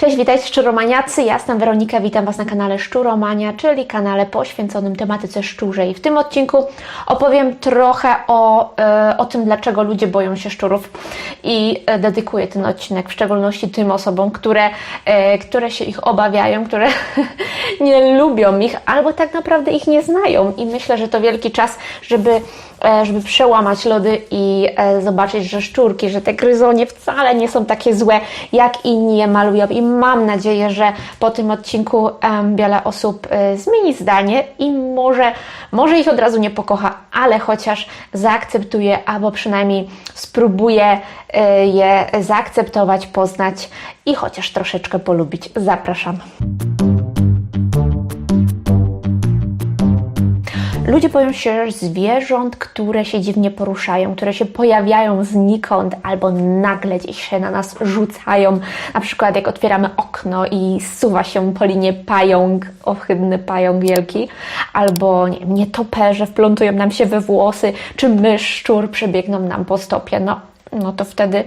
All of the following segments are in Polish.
Cześć, witajcie szczuromaniacy, ja jestem Weronika, witam Was na kanale Szczuromania, czyli kanale poświęconym tematyce szczurzej. W tym odcinku opowiem trochę o, e, o tym, dlaczego ludzie boją się szczurów i e, dedykuję ten odcinek w szczególności tym osobom, które, e, które się ich obawiają, które nie lubią ich albo tak naprawdę ich nie znają i myślę, że to wielki czas, żeby e, żeby przełamać lody i e, zobaczyć, że szczurki, że te gryzonie wcale nie są takie złe, jak inni je malują. I mam nadzieję, że po tym odcinku wiele osób e, zmieni zdanie i może, może ich od razu nie pokocha, ale chociaż zaakceptuje, albo przynajmniej spróbuje je zaakceptować, poznać i chociaż troszeczkę polubić. Zapraszam. Ludzie boją się zwierząt, które się dziwnie poruszają, które się pojawiają znikąd albo nagle gdzieś się na nas rzucają. Na przykład jak otwieramy okno i suwa się po linie pająk, ohydny pająk wielki, albo nie nietoperze wplątują nam się we włosy, czy mysz, szczur przebiegną nam po stopie. No, no to wtedy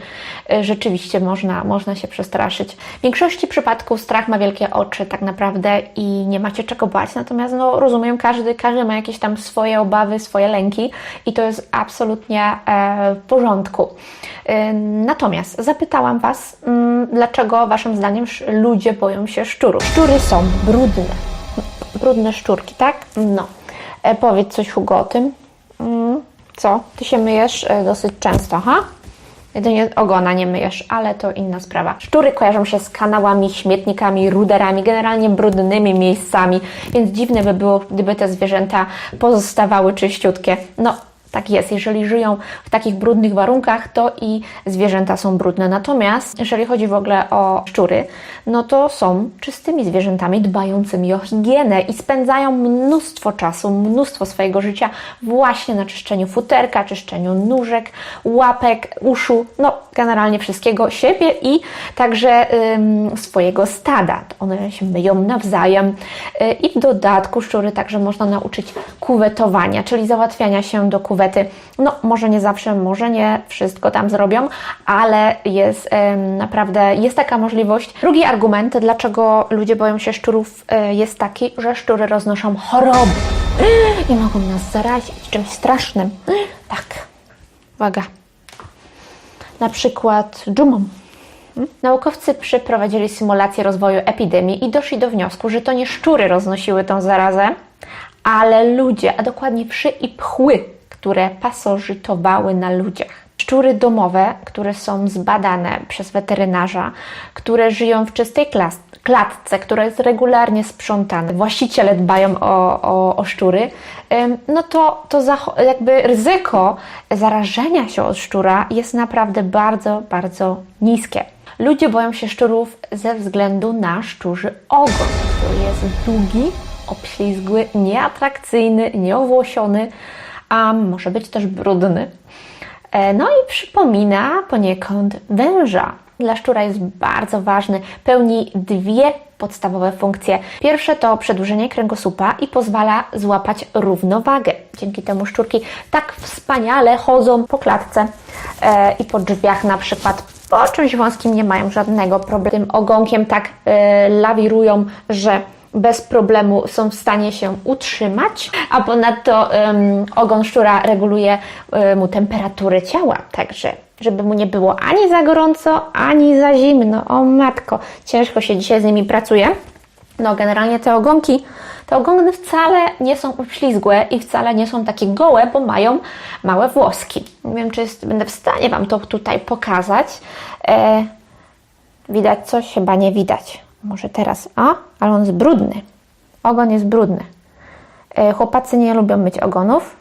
y, rzeczywiście można, można się przestraszyć. W większości przypadków strach ma wielkie oczy tak naprawdę i nie macie czego bać, natomiast no, rozumiem, każdy, każdy ma jakieś tam swoje obawy, swoje lęki i to jest absolutnie e, w porządku. E, natomiast zapytałam Was, mm, dlaczego Waszym zdaniem ludzie boją się szczurów? Szczury są brudne. Brudne szczurki, tak? No. E, powiedz coś Hugo o tym. Mm, co? Ty się myjesz e, dosyć często, ha? Jedynie ogona nie myjesz, ale to inna sprawa. Szczury kojarzą się z kanałami, śmietnikami, ruderami, generalnie brudnymi miejscami, więc dziwne by było, gdyby te zwierzęta pozostawały czyściutkie. No, tak jest, jeżeli żyją w takich brudnych warunkach, to i zwierzęta są brudne. Natomiast jeżeli chodzi w ogóle o szczury, no to są czystymi zwierzętami dbającymi o higienę i spędzają mnóstwo czasu, mnóstwo swojego życia właśnie na czyszczeniu futerka, czyszczeniu nóżek, łapek, uszu, no generalnie wszystkiego siebie i także ym, swojego stada. One się myją nawzajem y, i w dodatku szczury także można nauczyć kuwetowania, czyli załatwiania się do kuwety. No może nie zawsze, może nie wszystko tam zrobią, ale jest naprawdę, jest taka możliwość. Drugi argument, dlaczego ludzie boją się szczurów e, jest taki, że szczury roznoszą choroby i mogą nas zarazić czymś strasznym. Tak, uwaga, na przykład dżumą. Naukowcy przeprowadzili symulację rozwoju epidemii i doszli do wniosku, że to nie szczury roznosiły tą zarazę, ale ludzie, a dokładnie wszy i pchły, które pasożytowały na ludziach. Szczury domowe, które są zbadane przez weterynarza, które żyją w czystej klas- klatce, która jest regularnie sprzątana, właściciele dbają o, o, o szczury, no to, to jakby ryzyko zarażenia się od szczura jest naprawdę bardzo, bardzo niskie. Ludzie boją się szczurów ze względu na szczurzy ogon, który jest długi, obślizgły, nieatrakcyjny, nieowłosiony, a może być też brudny. E, No i przypomina poniekąd węża. Dla szczura jest bardzo ważny, pełni dwie podstawowe funkcje. Pierwsze to przedłużenie kręgosłupa i pozwala złapać równowagę. Dzięki temu szczurki tak wspaniale chodzą po klatce e, i po drzwiach na przykład. Po czymś wąskim nie mają żadnego problemu. Tym ogonkiem tak e, lawirują, że bez problemu są w stanie się utrzymać, a ponadto em, ogon szczura reguluje em, mu temperaturę ciała, także żeby mu nie było ani za gorąco, ani za zimno. O matko, ciężko się dzisiaj z nimi pracuje. No, generalnie te ogonki, te ogony wcale nie są obślizgłe i wcale nie są takie gołe, bo mają małe włoski. Nie wiem, czy jest, będę w stanie Wam to tutaj pokazać. E, Widać coś? Chyba nie widać. Może teraz. A, ale on jest brudny. Ogon jest brudny. E, Chłopacy nie lubią myć ogonów.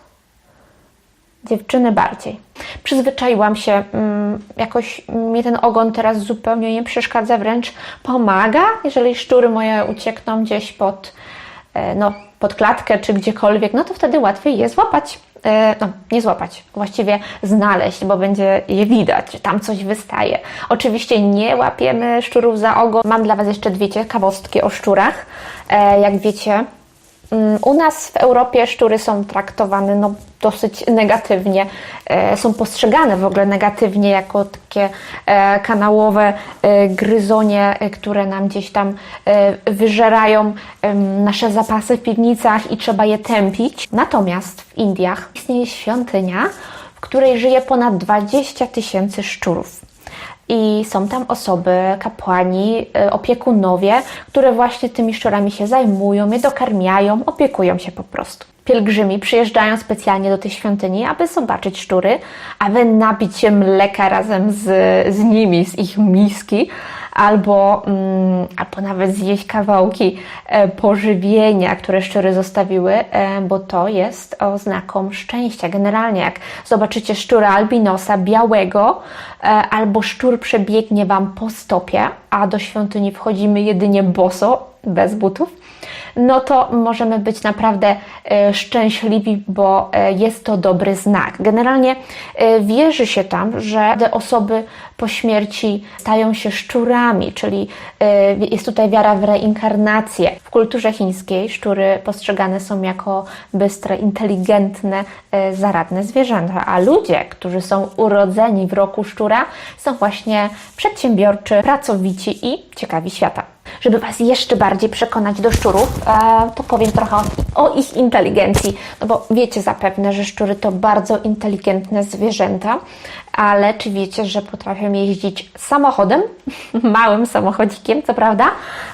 Dziewczyny bardziej. Przyzwyczaiłam się, mm, jakoś mnie ten ogon teraz zupełnie nie przeszkadza, wręcz pomaga, jeżeli szczury moje uciekną gdzieś pod, e, no, pod klatkę czy gdziekolwiek, no to wtedy łatwiej je złapać. E, No, nie złapać, właściwie znaleźć, bo będzie je widać, tam coś wystaje. Oczywiście nie łapiemy szczurów za ogon. Mam dla Was jeszcze dwie ciekawostki o szczurach. E, Jak wiecie, U nas w Europie szczury są traktowane no, dosyć negatywnie, e, są postrzegane w ogóle negatywnie jako takie e, kanałowe e, gryzonie, które nam gdzieś tam wyżerają nasze zapasy w piwnicach i trzeba je tępić. Natomiast w Indiach istnieje świątynia, w której żyje ponad 20 tysięcy szczurów. I są tam osoby, kapłani, y, opiekunowie, które właśnie tymi szczurami się zajmują, je dokarmiają, opiekują się po prostu. Pielgrzymi przyjeżdżają specjalnie do tej świątyni, aby zobaczyć szczury, aby napić się mleka razem z, z nimi, z ich miski, albo, mm, albo nawet zjeść kawałki e, pożywienia, które szczury zostawiły, e, bo to jest oznaką szczęścia. Generalnie, jak zobaczycie szczura albinosa białego, e, albo szczur przebiegnie Wam po stopie, a do świątyni wchodzimy jedynie boso, bez butów, no to możemy być naprawdę e, szczęśliwi, bo e, jest to dobry znak. Generalnie e, wierzy się tam, że te osoby po śmierci stają się szczurami, czyli jest tutaj wiara w reinkarnację. W kulturze chińskiej szczury postrzegane są jako bystre, inteligentne, zaradne zwierzęta, a ludzie, którzy są urodzeni w roku szczura, są właśnie przedsiębiorczy, pracowici i ciekawi świata. Żeby Was jeszcze bardziej przekonać do szczurów, e, to powiem trochę o, ich inteligencji. No bo wiecie zapewne, że szczury to bardzo inteligentne zwierzęta, ale czy wiecie, że potrafią jeździć samochodem, małym samochodzikiem, co prawda,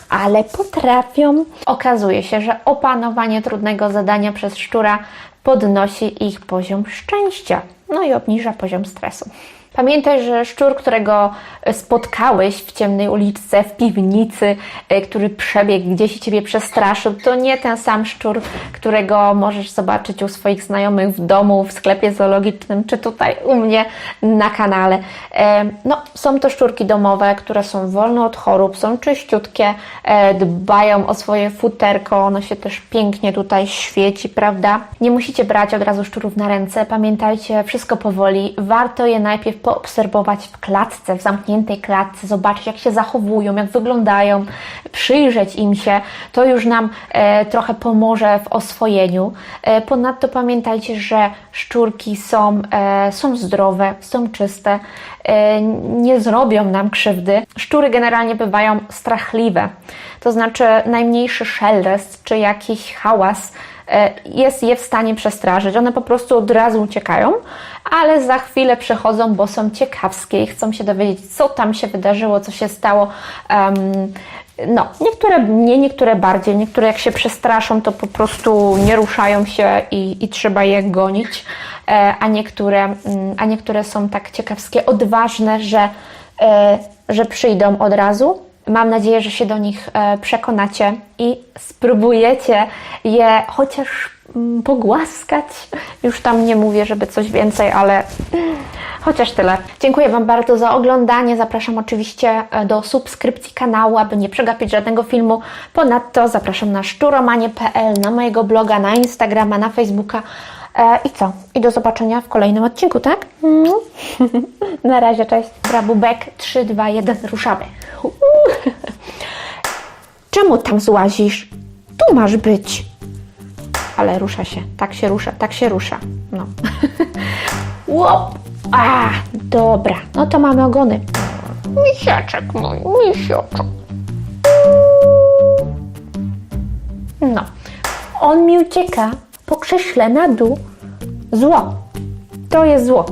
ale potrafią. Okazuje się, że opanowanie trudnego zadania przez szczura podnosi ich poziom szczęścia, no i obniża poziom stresu. Pamiętaj, że szczur, którego spotkałeś w ciemnej uliczce, w piwnicy, e, który przebiegł gdzieś i ciebie przestraszył, to nie ten sam szczur, którego możesz zobaczyć u swoich znajomych w domu, w sklepie zoologicznym, czy tutaj u mnie na kanale. E, No, są to szczurki domowe, które są wolne od chorób, są czyściutkie, e, dbają o swoje futerko, ono się też pięknie tutaj świeci, prawda? Nie musicie brać od razu szczurów na ręce, pamiętajcie, wszystko powoli. Warto je najpierw poobserwować w klatce, w zamkniętej klatce, zobaczyć jak się zachowują, jak wyglądają, przyjrzeć im się. To już nam e, trochę pomoże w oswojeniu. E, ponadto pamiętajcie, że szczurki są, e, są zdrowe, są czyste, e, nie zrobią nam krzywdy. Szczury generalnie bywają strachliwe, to znaczy najmniejszy szelest czy jakiś hałas jest je w stanie przestraszyć. One po prostu od razu uciekają, ale za chwilę przechodzą, bo są ciekawskie i chcą się dowiedzieć, co tam się wydarzyło, co się stało. No, niektóre mniej, niektóre bardziej. Niektóre jak się przestraszą, to po prostu nie ruszają się i, i trzeba je gonić, e, a, niektóre, mm, a niektóre są tak ciekawskie, odważne, że, e, że przyjdą od razu. Mam nadzieję, że się do nich e, przekonacie i spróbujecie je chociaż mm, pogłaskać. Już tam nie mówię, żeby coś więcej, ale chociaż tyle. Dziękuję Wam bardzo za oglądanie. Zapraszam oczywiście e, do subskrypcji kanału, aby nie przegapić żadnego filmu. Ponadto zapraszam na szczuromanie.pl, na mojego bloga, na Instagrama, na Facebooka. E, I co? I do zobaczenia w kolejnym odcinku, tak? Na razie, cześć. Brabubek 3, 2, 1, ruszamy. Czemu tam złazisz? Tu masz być. Ale rusza się, tak się rusza, tak się rusza. No. Łop! A, dobra. No to mamy ogony. Misiaczek mój, misiaczek. No. On mi ucieka po krześle na dół. Zło. To jest zło.